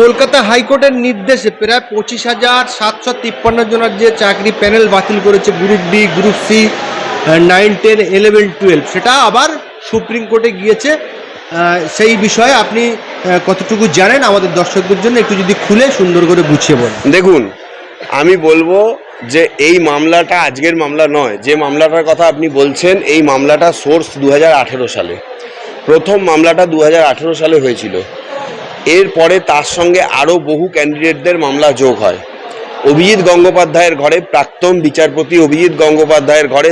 কলকাতা হাইকোর্টের নির্দেশে প্রায় পঁচিশ হাজার সাতশো তিপ্পান্ন জনের যে চাকরি প্যানেল বাতিল করেছে group D, group C nine, ten, eleven, twelve. সেটা আবার সুপ্রিম কোর্টে গিয়েছে। সেই বিষয়ে আপনি কতটুকু জানেন আমাদের দর্শকদের জন্য একটু যদি খুলে সুন্দর করে গুছিয়ে বলেন। দেখুন, আমি বলব যে এই মামলাটা আজকের মামলা নয়। যে মামলাটার কথা আপনি বলছেন, এই মামলাটা সোর্স দু হাজার আঠেরো সালে। প্রথম মামলাটা দু হাজার আঠেরো সালে হয়েছিল। এরপরে তার সঙ্গে আরও বহু ক্যান্ডিডেটদের মামলা যোগ হয়। অভিজিৎ গঙ্গোপাধ্যায়ের ঘরে প্রাক্তন বিচারপতি অভিজিৎ গঙ্গোপাধ্যায়ের ঘরে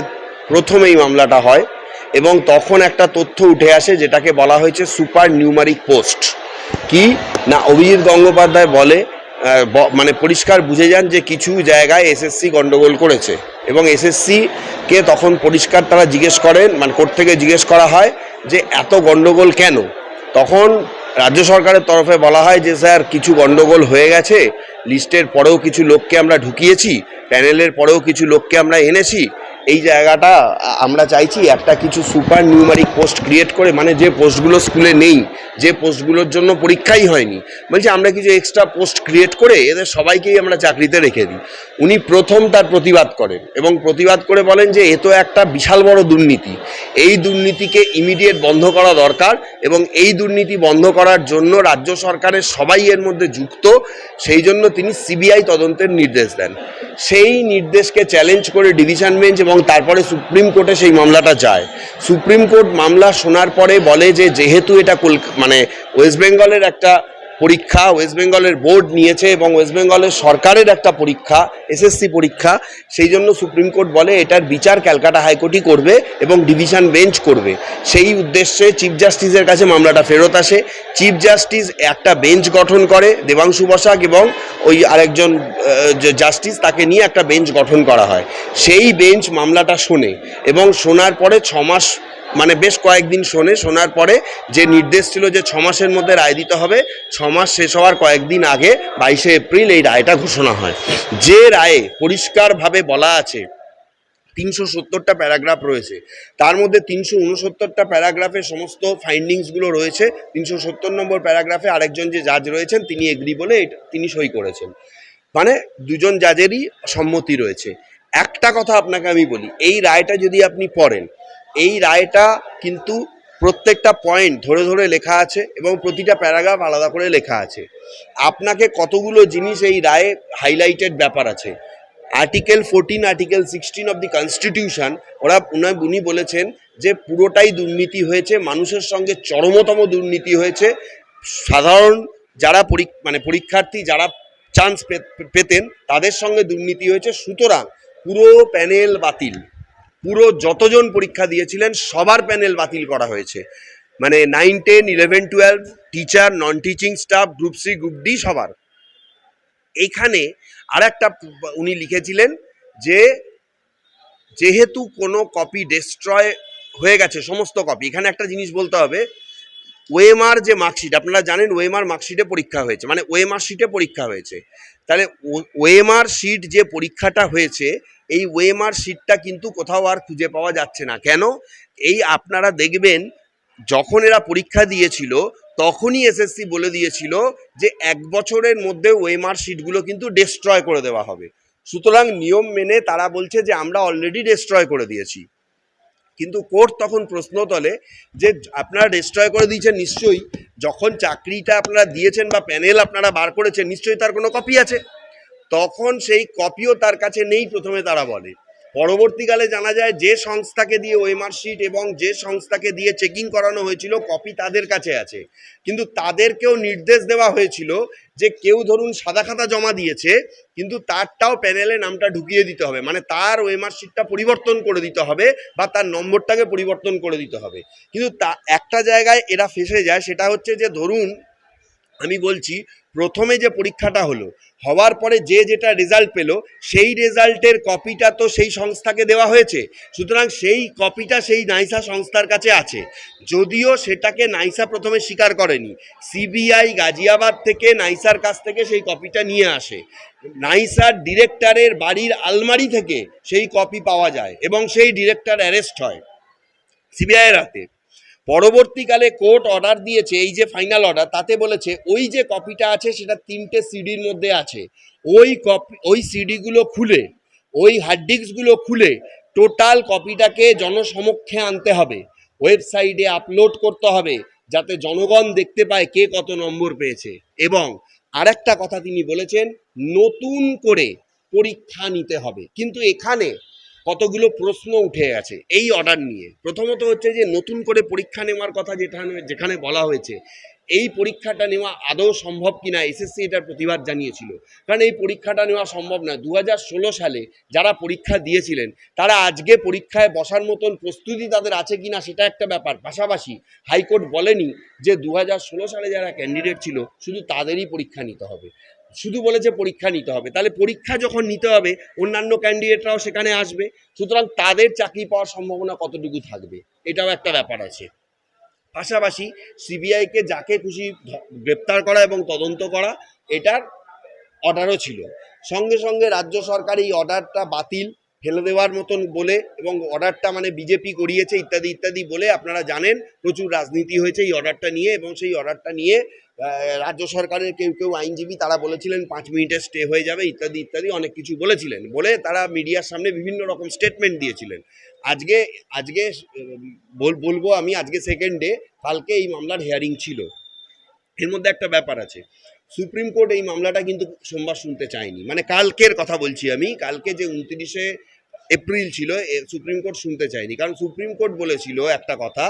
প্রথম এই মামলাটা হয় এবং তখন একটা তথ্য উঠে আসে যেটাকে বলা হয়েছে সুপার নিউমারিক পোস্ট। কি? না, অভিজিৎ গঙ্গোপাধ্যায় বলে মানে পরিষ্কার বুঝে যান যে কিছু জায়গায় এসএসসি গন্ডগোল করেছে এবং এসএসসি কে তখন পরিষ্কার তারা জিজ্ঞেস করেন মানে কোর্ট থেকে জিজ্ঞেস করা হয় যে এত গণ্ডগোল কেন? তখন রাজ্য সরকারের তরফে বলা হয় যে, স্যার, কিছু গন্ডগোল হয়ে গেছে। লিস্টের পরেও কিছু লোককে আমরা ঢুকিয়েছি। প্যানেলের পরেও কিছু লোককে আমরা এনেছি। এই জায়গাটা আমরা চাইছি একটা কিছু সুপার নিউমারিক পোস্ট ক্রিয়েট করে মানে যে পোস্টগুলো স্কুলে নেই, যে পোস্টগুলোর জন্য পরীক্ষাই হয়নি। বলছি, আমরা কিছু এক্সট্রা পোস্ট ক্রিয়েট করে এদের সবাইকেই আমরা চাকরিতে রেখে দিই। উনি প্রথম তার প্রতিবাদ করেন এবং প্রতিবাদ করে বলেন যে, এ তো একটা বিশাল বড় দুর্নীতি। এই দুর্নীতিকে ইমিডিয়েট বন্ধ করা দরকার এবং এই দুর্নীতি বন্ধ করার জন্য রাজ্য সরকারের সবাই এর মধ্যে যুক্ত। সেই জন্য তিনি সিবিআই তদন্তের নির্দেশ দেন। সেই নির্দেশকে চ্যালেঞ্জ করে ডিভিশন বেঞ্চ এবং তারপরে সুপ্রিম কোর্টে সেই মামলাটা যায়। সুপ্রিম কোর্ট মামলা শোনার পরে বলে যে, যেহেতু এটা কল মানে ওয়েস্ট বেঙ্গলের একটা পরীক্ষা ওয়েস্ট বেঙ্গলের বোর্ড নিয়েছে এবং ওয়েস্ট বেঙ্গলের সরকারের একটা পরীক্ষা এসএসসি পরীক্ষা। সেই জন্য সুপ্রিম কোর্ট বলে এটার বিচার ক্যালকাটা হাইকোর্টই করবে এবং ডিভিশন বেঞ্চ করবে। সেই উদ্দেশ্যে চিফ জাস্টিসের কাছে মামলাটা ফেরত আসে। চিফ জাস্টিস একটা বেঞ্চ গঠন করে, দেবাংশু বসাক এবং ওই আরেকজন জাস্টিস তাকে নিয়ে একটা বেঞ্চ গঠন করা হয়। সেই বেঞ্চ মামলাটা শোনে এবং শোনার পরে ছ মাস মানে বেশ কয়েকদিন শোনে, শোনার পরে যে নির্দেশ ছিল যে ছ মাসের মধ্যে রায় দিতে হবে, ছ মাস শেষ হওয়ার কয়েকদিন আগে বাইশে এপ্রিল এই রায়টা ঘোষণা হয়। যে রায়ে পরিষ্কারভাবে বলা আছে, তিনশো সত্তরটা প্যারাগ্রাফ রয়েছে, তার মধ্যে তিনশো উনসত্তরটা প্যারাগ্রাফে সমস্ত ফাইন্ডিংসগুলো রয়েছে, তিনশো সত্তর নম্বর প্যারাগ্রাফে আরেকজন যে জাজ রয়েছেন, তিনি এগ্রি বলে তিনি সই করেছেন। মানে দুজন জাজেরই সম্মতি রয়েছে। একটা কথা আপনাকে আমি বলি, এই রায়টা যদি আপনি পড়েন এই রায়টা কিন্তু প্রত্যেকটা পয়েন্ট ধরে ধরে লেখা আছে এবং প্রতিটা প্যারাগ্রাফ আলাদা করে লেখা আছে। আপনাকে কতগুলো জিনিস এই রায়ে হাইলাইটেড ব্যাপার আছে? Article fourteen article sixteen of the constitution ওরা উনি বলেছেন যে পুরোটাই দুর্নীতি হয়েছে, মানুষের সঙ্গে চরমতম দুর্নীতি হয়েছে। সাধারণ যারা মানে পরীক্ষার্থী যারা চান্স পেতেন, তাদের সঙ্গে দুর্নীতি হয়েছে। সুতরাং পুরো প্যানেল বাতিল। পুরো যতজন পরীক্ষা দিয়েছিলেন, সবার প্যানেল বাতিল করা হয়েছে। মানে nine, ten, eleven, twelve, teacher non teaching staff group C group D সবার। এইখানে আর একটা উনি লিখেছিলেন যে, যেহেতু কোনো কপি ডেস্ট্রয় হয়ে গেছে, সমস্ত কপি এখানে একটা জিনিস বলতে হবে, ওএমআর যে মার্কশিট আপনারা জানেন ওএমআর মার্কশিটে পরীক্ষা হয়েছে মানে ওএমআর শিটে পরীক্ষা হয়েছে। তাহলে ওএমআর শিট যে পরীক্ষাটা হয়েছে এই ওএমআর সিটটা কিন্তু কোথাও আর খুঁজে পাওয়া যাচ্ছে না। কেন? এই আপনারা দেখবেন, যখন এরা পরীক্ষা দিয়েছিল, তখনই এসএসসি বলে দিয়েছিল যে এক বছরের মধ্যে ওএমআর সিটগুলো কিন্তু ডেস্ট্রয় করে দেওয়া হবে। সুতরাং নিয়ম মেনে তারা বলছে যে আমরা অলরেডি ডেস্ট্রয় করে দিয়েছি। কিন্তু কোর্ট তখন প্রশ্ন তোলে যে আপনারা ডেস্ট্রয় করে দিয়েছেন নিশ্চয়ই। যখন চাকরিটা আপনারা দিয়েছেন বা প্যানেল আপনারা বার করেছেন, নিশ্চয়ই তার কোনো কপি আছে। তখন সেই কপিও তার কাছে নেই প্রথমে তারা বলে। পরবর্তীকালে জানা যায় যে সংস্থাকে দিয়ে ওএমআর শিট এবং যে সংস্থাকে দিয়ে চেকিং করানো হয়েছিল কপি তাদের কাছে আছে। কিন্তু তাদেরকেও নির্দেশ দেওয়া হয়েছিল যে কেউ ধরুন সাদা খাতা জমা দিয়েছে, কিন্তু তারটাও প্যানেলে নামটা ঢুকিয়ে দিতে হবে। মানে তার ওএমআর শিটটা পরিবর্তন করে দিতে হবে বা তার নম্বরটাকে পরিবর্তন করে দিতে হবে। কিন্তু তা একটা জায়গায় এরা ফেসে যায়, সেটা হচ্ছে যে ধরুন, আমি বলছি প্রথমে যে পরীক্ষাটা হলো, হওয়ার পরে যে যেটা রেজাল্ট পেল, সেই রেজাল্টের কপিটা তো সেই সংস্থাকে দেওয়া হয়েছে। সুতরাং সেই কপিটা সেই নাইসা সংস্থার কাছে আছে। যদিও সেটাকে নাইসা প্রথমে স্বীকার করেনি। সিবিআই গাজিয়াবাদ থেকে নাইসার কাছ থেকে সেই কপিটা নিয়ে আসে। নাইসার ডিরেক্টরের বাড়ির আলমারি থেকে সেই কপি পাওয়া যায় এবং সেই ডিরেক্টর অ্যারেস্ট হয়। সিবিআইয়ের হাতে। পরবর্তীকালে কোর্ট অর্ডার দিয়েছে, এই যে ফাইনাল অর্ডার তাতে বলেছে, ওই যে কপিটা আছে, সেটা তিনটে সিডির মধ্যে আছে। ওই কপি ওই সিডিগুলো খুলে, ওই হার্ড ডিস্কগুলো খুলে টোটাল কপিটাকে জনসমক্ষে আনতে হবে। ওয়েবসাইটে আপলোড করতে হবে, যাতে জনগণ দেখতে পায় কে কত নম্বর পেয়েছে। এবং আরেকটা কথা তিনি বলেছেন, নতুন করে পরীক্ষা নিতে হবে। কিন্তু এখানে কতগুলো প্রশ্ন উঠে গেছে এই অর্ডার নিয়ে। প্রথমত হচ্ছে যে, নতুন করে পরীক্ষা নেওয়ার কথা যেখানে যেখানে বলা হয়েছে, এই পরীক্ষাটা নেওয়া আদৌ সম্ভব কিনা এসএসসি এটার প্রতিবাদ জানিয়েছিল। কারণ এই পরীক্ষাটা নেওয়া সম্ভব না দু হাজার ষোলো সালে যারা পরীক্ষা দিয়েছিলেন, তারা আজকে পরীক্ষায় বসার মতন প্রস্তুতি তাদের আছে কিনা সেটা একটা ব্যাপার। পাশাপাশি হাইকোর্ট বলেনি যে দু হাজার ষোলো সালে যারা ক্যান্ডিডেট ছিল, শুধু তাদেরই পরীক্ষা নিতে হবে। শুধু বলেছে পরীক্ষা নিতে হবে। তাহলে পরীক্ষা যখন নিতে হবে, অন্যান্য ক্যান্ডিডেটরাও সেখানে আসবে। সুতরাং তাদের চাকরি পাওয়ার সম্ভাবনা কতটুকু থাকবে? এটাও একটা ব্যাপার আছে। পাশাপাশি সিবিআইকে যাকে খুশি গ্রেপ্তার করা এবং তদন্ত করা, এটার অর্ডারও ছিল। সঙ্গে সঙ্গে রাজ্য সরকার এই অর্ডারটা বাতিল, ফেলে দেওয়ার মতন বলে এবং অর্ডারটা মানে বিজেপি করিয়েছে ইত্যাদি ইত্যাদি বলে আপনারা জানেন, প্রচুর রাজনীতি হয়েছে এই অর্ডারটা নিয়ে এবং সেই অর্ডারটা নিয়ে রাজ্য সরকারের কেউ কেউ আইনজীবী, তারা বলেছিলেন পাঁচ মিনিটে স্টে হয়ে যাবে, ইত্যাদি ইত্যাদি, অনেক কিছু বলেছিলেন। বলে তারা মিডিয়ার সামনে বিভিন্ন রকম স্টেটমেন্ট দিয়েছিলেন। আজকে আজকে বলব আমি, আজকে সেকেন্ড ডে কালকে এই মামলার হিয়ারিং ছিল। এর মধ্যে একটা ব্যাপার আছে। সুপ্রিম কোর্ট এই মামলাটা কিন্তু সোমবার শুনতে চায়নি। মানে কালকের কথা বলছি আমি, কালকে যে উনত্রিশে এপ্রিল ছিল সুপ্রিম কোর্ট শুনতে চায়নি। কারণ সুপ্রিম কোর্ট বলেছিল একটা কথা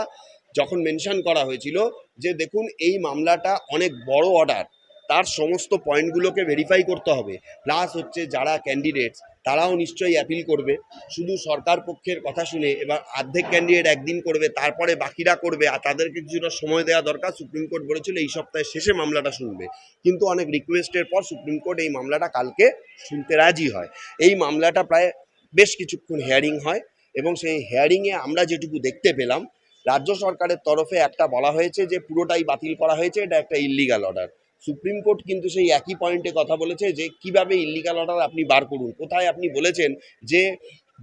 যখন মেনশন করা হয়েছিল যে দেখুন এই মামলাটা অনেক বড় অর্ডার তার সমস্ত পয়েন্টগুলোকে ভেরিফাই করতে হবে। প্লাস হচ্ছে যারা ক্যান্ডিডেটস তারাও নিশ্চয়ই অ্যাপিল করবে। শুধু সরকার পক্ষের কথা শুনে এবার আর্ধেক ক্যান্ডিডেট একদিন করবে, তারপরে বাকিরা করবে, আর তাদেরকে কিছুটা সময় দেওয়া দরকার। সুপ্রিম কোর্ট বলেছিল এই সপ্তাহের শেষে মামলাটা শুনবে। কিন্তু অনেক রিকোয়েস্টের পর সুপ্রিম কোর্ট এই মামলাটা কালকে শুনতে রাজি হয়। এই মামলাটা প্রায় বেশ কিছুক্ষণ হেয়ারিং হয় এবং সেই হেয়ারিংয়ে আমরা যেটুকু দেখতে পেলাম রাজ্য সরকারের তরফে একটা বলা হয়েছে যে পুরোটাই বাতিল করা হয়েছে, এটা একটা ইল্লিগাল অর্ডার সুপ্রিম কোর্ট কিন্তু সেই একই পয়েন্টে কথা বলেছে যে কীভাবে ইল্লিগাল অর্ডার আপনি বার করুন। কোথায় আপনি বলেছেন যে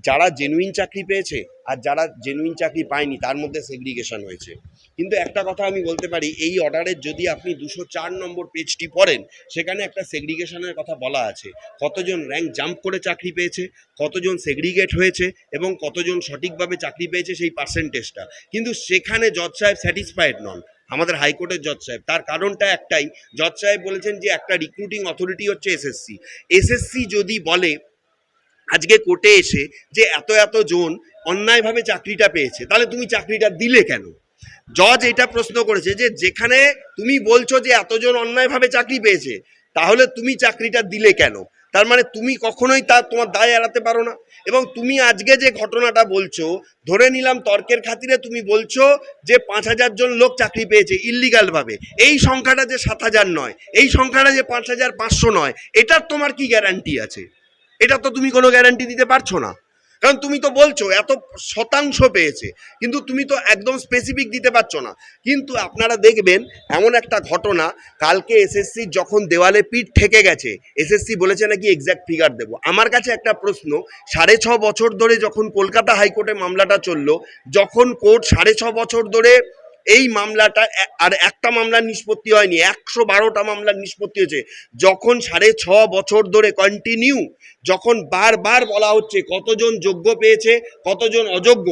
যারা জেনুইন চাকরি পেয়েছে আর যারা জেনুইন চাকরি পায়নি, তার মধ্যে সেগ্রিগেশন হয়েছে। কিন্তু একটা কথা আমি বলতে পারি, এই অর্ডারের যদি আপনি দুশো চার নম্বর পেজটি পড়েন, সেখানে একটা সেগ্রিগেশনের কথা বলা আছে। কতজন র্যাঙ্ক জাম্প করে চাকরি পেয়েছে, কতজন সেগ্রিগেট হয়েছে এবং কতজন সঠিকভাবে চাকরি পেয়েছে সেই পার্সেন্টেজটা কিন্তু সেখানে জজ সাহেব স্যাটিসফাইড নন, আমাদের হাইকোর্টের জজ সাহেব। তার কারণটা একটাই জজ সাহেব বলেছেন যে একটা রিক্রুটিং অথরিটি হচ্ছে এসএসসি এসএসসি যদি বলে আজকে কোর্টে এসে যে এত এত জন অন্যায়ভাবে চাকরিটা পেয়েছে, তাহলে তুমি চাকরিটা দিলে কেন? জজ এটা প্রশ্ন করেছে যে যেখানে তুমি বলছো যে এতজন অন্যায়ভাবে চাকরি পেয়েছে, তাহলে তুমি চাকরিটা দিলে কেন? তার মানে তুমি কখনোই তা তোমার দায় এড়াতে পারো না। এবং তুমি আজকে যে ঘটনাটা বলছো, ধরে নিলাম তর্কের খাতিরে তুমি বলছো যে পাঁচ হাজার জন লোক চাকরি পেয়েছে ইল্লিগালভাবে এই সংখ্যাটা যে সাত হাজার নয়, এই সংখ্যাটা যে পাঁচ হাজার পাঁচশো নয়, এটার তোমার কি গ্যারান্টি আছে? এটা তো তুমি কোনো গ্যারান্টি দিতে পারছ না। কারণ তুমি তো বলছো, এত শতাংশ পেয়েছে, কিন্তু তুমি তো একদম স্পেসিফিক দিতে পারছ না। কিন্তু আপনারা দেখবেন, এমন একটা ঘটনা, কালকে এসএসসি যখন দেওয়ালে পিঠ থেকে গেছে এসএসসি বলেছে নাকি এক্স্যাক্ট ফিগার দেবো। আমার কাছে একটা প্রশ্ন, সাড়ে ছ বছর ধরে যখন কলকাতা হাইকোর্টে মামলাটা চলল, যখন কোর্ট সাড়ে ছ বছর ধরে এই মামলাটা আর একটা মামলার নিষ্পত্তি হয়নি, একশো বারোটা মামলার নিষ্পত্তি হয়েছে। যখন সাড়ে ছ বছর ধরে কন্টিনিউ যখন বারবার বলা হচ্ছে কতজন যোগ্য পেয়েছে, কতজন অযোগ্য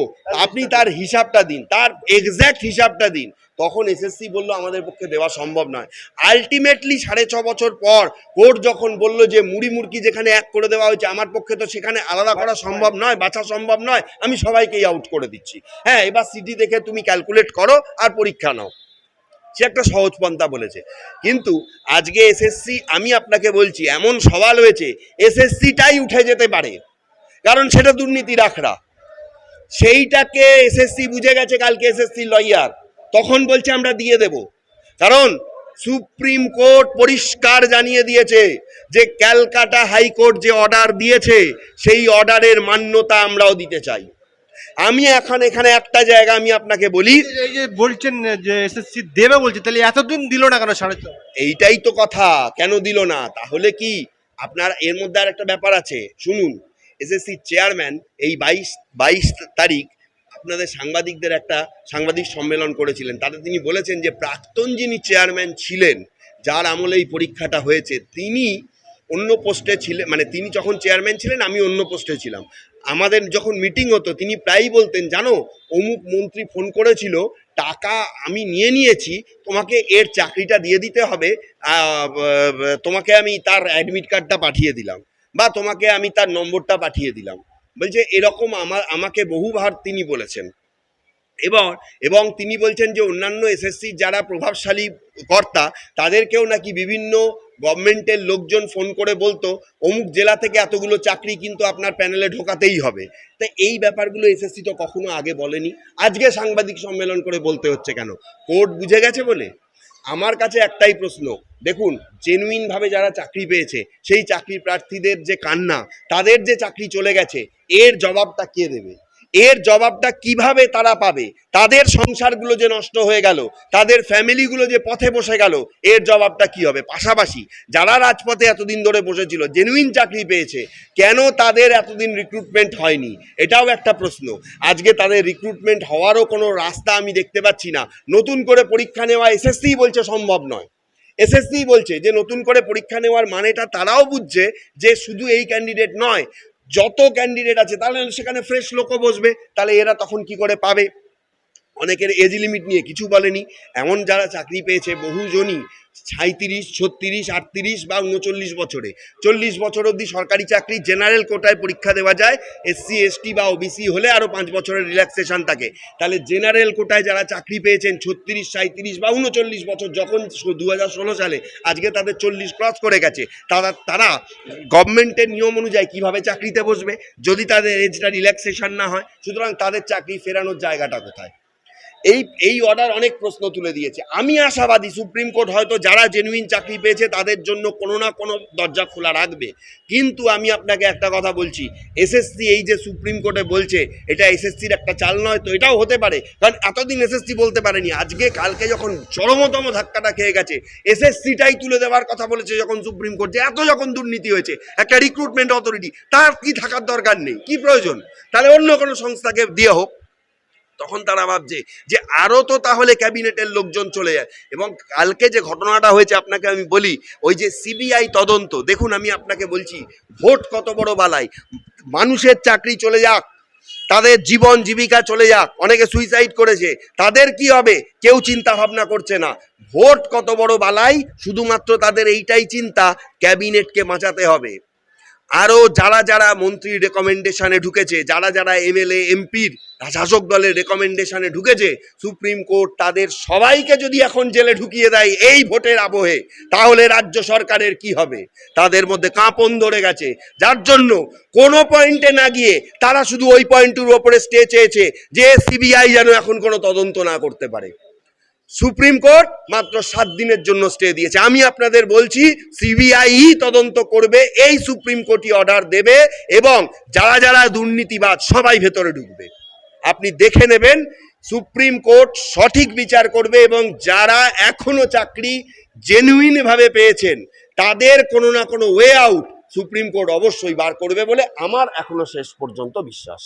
আপনি তার হিসাবটা দিন, তার এক্স্যাক্ট হিসাবটা দিন। তখন এসএসসি বলল আমাদের পক্ষে দেওয়া সম্ভব নয়। আলটিমেটলি সাড়ে ছ বছর পর কোর্ট যখন বলল যে মুড়ি মুড়কি যেখানে এক করে দেওয়া হয়েছে আমার পক্ষে তো সেখানে আলাদা করা সম্ভব নয় বাছা সম্ভব নয় আমি সবাইকেই আউট করে দিচ্ছি। হ্যাঁ এবার সিটি দেখে তুমি ক্যালকুলেট করো আর পরীক্ষা নাও। সে একটা সহজ পন্থা বলেছে। কিন্তু আজকে এসএসসি আমি আপনাকে বলছি এমন সওয়াল হয়েছে এসএসসিটাই উঠে যেতে পারে। কারণ সেটা দুর্নীতির আখড়া। সেইটাকে এসএসসি বুঝে গেছে কালকে এসএসসি লয়ার তখন বলছে আমরা দিয়ে দেব। কারণ সুপ্রিম কোর্ট পরিষ্কার জানিয়ে দিয়েছে যে ক্যালকাটা হাইকোর্ট যে অর্ডার দিয়েছে সেই অর্ডারের মান্যতা আমরাও দিতে চাই। আমি এখন এখানে একটা জায়গা আমি আপনাকে বলি। এই যে বলছেন যে এসএসসি দেবে বলছে তাহলে এতদিন দিল না কেন সাড়ে এইটাই তো কথা কেন দিল না? তাহলে কি আপনার এর মধ্যে আর একটা ব্যাপার আছে? শুনুন এসএসসি চেয়ারম্যান এই বাইশ বাইশ তারিখ আপনাদের সাংবাদিকদের একটা সাংবাদিক সম্মেলন করেছিলেন। তাতে তিনি বলেছেন যে, প্রাক্তন যিনি চেয়ারম্যান ছিলেন, যার আমলে এই পরীক্ষাটা হয়েছে, তিনি অন্য পোস্টে ছিলেন মানে তিনি যখন চেয়ারম্যান ছিলেন, আমি অন্য পোস্টে ছিলাম। আমাদের যখন মিটিং হতো, তিনি প্রায়ই বলতেন, জানো, অমুক মন্ত্রী ফোন করেছিল, টাকা আমি নিয়ে নিয়েছি, তোমাকে এর চাকরিটা দিয়ে দিতে হবে তোমাকে আমি তার অ্যাডমিট কার্ডটা পাঠিয়ে দিলাম, বা তোমাকে আমি তার নম্বরটা পাঠিয়ে দিলাম। বলছে, এরকম আমার আমাকে বহুবার তিনি বলেছেন। এবং এবং তিনি বলছেন যে, অন্যান্য এসএসসি যারা প্রভাবশালী কর্তা, তাদেরকেও নাকি বিভিন্ন গভর্নমেন্টের লোকজন ফোন করে বলতো, অমুক জেলা থেকে এতগুলো চাকরি কিন্তু আপনার প্যানেলে ঢোকাতেই হবে। তা এই ব্যাপারগুলো এসএসসি তো কখনো আগে বলেনি। আজকে সাংবাদিক সম্মেলন করে বলতে হচ্ছে কেন? কোর্ট বুঝে গেছে বলে? আমার কাছে একটাই প্রশ্ন, দেখুন জেনুইনভাবে যারা চাকরি পেয়েছে, সেই চাকরি প্রার্থীদের যে কান্না, তাদের যে চাকরি চলে গেছে এর জবাবটা কে দেবে? এর জবাবটা কীভাবে তারা পাবে? তাদের সংসারগুলো যে নষ্ট হয়ে গেল, তাদের ফ্যামিলিগুলো যে পথে বসে গেল, এর জবাবটা কি হবে? পাশাপাশি যারা রাজপথে এতদিন ধরে বসেছিল জেনুইন চাকরি পেয়েছে, কেন তাদের এতদিন রিক্রুটমেন্ট হয়নি? এটাও একটা প্রশ্ন। আজকে তাদের রিক্রুটমেন্ট হওয়ারও কোনো রাস্তা আমি দেখতে পাচ্ছি না। নতুন করে পরীক্ষা নেওয়া এসএসসি বলছে সম্ভব নয়। এসএসসি বলছে যে, নতুন করে পরীক্ষা নেওয়ার মানেটা তারাও বুঝছে যে, শুধু এই ক্যান্ডিডেট নয় যত ক্যান্ডিডেট আছে তাহলে সেখানে ফ্রেশ লোকও বসবে তাহলে এরা তখন কি করে পাবে? অনেকের এজ লিমিট নিয়ে কিছু বলেনি। এমন যারা চাকরি পেয়েছে বহুজনই সাঁত্রিশ ছত্রিশ, আটত্রিশ বা উনচল্লিশ বছরে। চল্লিশ বছর অবধি সরকারি চাকরি জেনারেল কোটায় পরীক্ষা দেওয়া যায়। এসসি এসটি বা ওবিসি হলে আরও পাঁচ বছরের রিল্যাক্সেশন থাকে। তাহলে জেনারেল কোটায় যারা চাকরি পেয়েছেন ছত্রিশ সাঁত্রিশ বা উনচল্লিশ বছর, যখন দু হাজার ষোলো সালে আজকে তাদের চল্লিশ ক্রস করে গেছে, তারা তারা গভর্নমেন্টের নিয়ম অনুযায়ী কীভাবে চাকরিতে বসবে? যদি তাদের এজটা রিল্যাক্সেশন না হয়, সুতরাং তাদের চাকরি ফেরানোর জায়গাটা কোথায়? এই এই অর্ডার অনেক প্রশ্ন তুলে দিয়েছে। আমি আশাবাদী, সুপ্রিম কোর্ট হয়তো যারা জেনুইন চাকরি পেয়েছে, তাদের জন্য কোনো না কোনো দরজা খোলা রাখবে। কিন্তু আমি আপনাকে একটা কথা বলছি এসএসসি এই যে সুপ্রিম কোর্টে বলছে, এটা এসএসসির একটা চাল নয় তো এটাও হতে পারে। কারণ এতদিন এসএসসি বলতে পারেনি, আজকে কালকে যখন চরমতম ধাক্কাটা খেয়ে গেছে এসএসসিটাই তুলে দেওয়ার কথা বলেছে যখন সুপ্রিম কোর্ট, যে এত যখন দুর্নীতি হয়েছে, একটা রিক্রুটমেন্ট অথরিটি তার কি থাকার দরকার নেই? কি প্রয়োজন? তাহলে অন্য কোনো সংস্থাকে দিয়ে হোক। তখন তারা ভাবছে যে আরও তো তাহলে ক্যাবিনেটের লোকজন চলে যায়। এবং কালকে যে ঘটনাটা হয়েছে আপনাকে আমি বলি, ওই যে সিবিআই তদন্ত, দেখুন আমি আপনাকে বলছি, ভোট কত বড় বালাই। মানুষের চাকরি চলে যাক, তাদের জীবন জীবিকা চলে যাক, অনেকে সুইসাইড করেছে, তাদের কি হবে? কেউ চিন্তা ভাবনা করছে না। ভোট কত বড় বালাই? শুধুমাত্র তাদের এইটাই চিন্তা, ক্যাবিনেটকে বাঁচাতে হবে। আরও যারা যারা মন্ত্রী রেকমেন্ডেশনে ঢুকেছে, যারা যারা এমএলএ, এমপির শাসক দলের রেকমেন্ডেশনে ঢুকেছে। সুপ্রিম কোর্ট তাদের সবাইকে যদি এখন জেলে ঢুকিয়ে দেয় এই ভোটের আবহে, তাহলে রাজ্য সরকারের কি হবে? তাদের মধ্যে কাঁপন ধরে গেছে। যার জন্য কোনো পয়েন্টে না গিয়ে তারা শুধু ওই পয়েন্টের ওপরে স্টে চেয়েছে যে সিবিআই যেন এখন কোনো তদন্ত না করতে পারে। সুপ্রিম কোর্ট মাত্র সাত দিনের জন্য স্টে দিয়েছে। আমি আপনাদের বলছি সিবিআই তদন্ত করবে, এই সুপ্রিম কোর্টই অর্ডার দেবে এবং যারা যারা দুর্নীতিবাদ সবাই ভেতরে ঢুকবে। আপনি দেখে নেবেন, সুপ্রিম কোর্ট সঠিক বিচার করবে এবং যারা এখনও চাকরি জেনুইনভাবে পেয়েছেন, তাদের কোনো না কোনো ওয়ে আউট সুপ্রিম কোর্ট অবশ্যই বার করবে বলে আমার এখনও শেষ পর্যন্ত বিশ্বাস।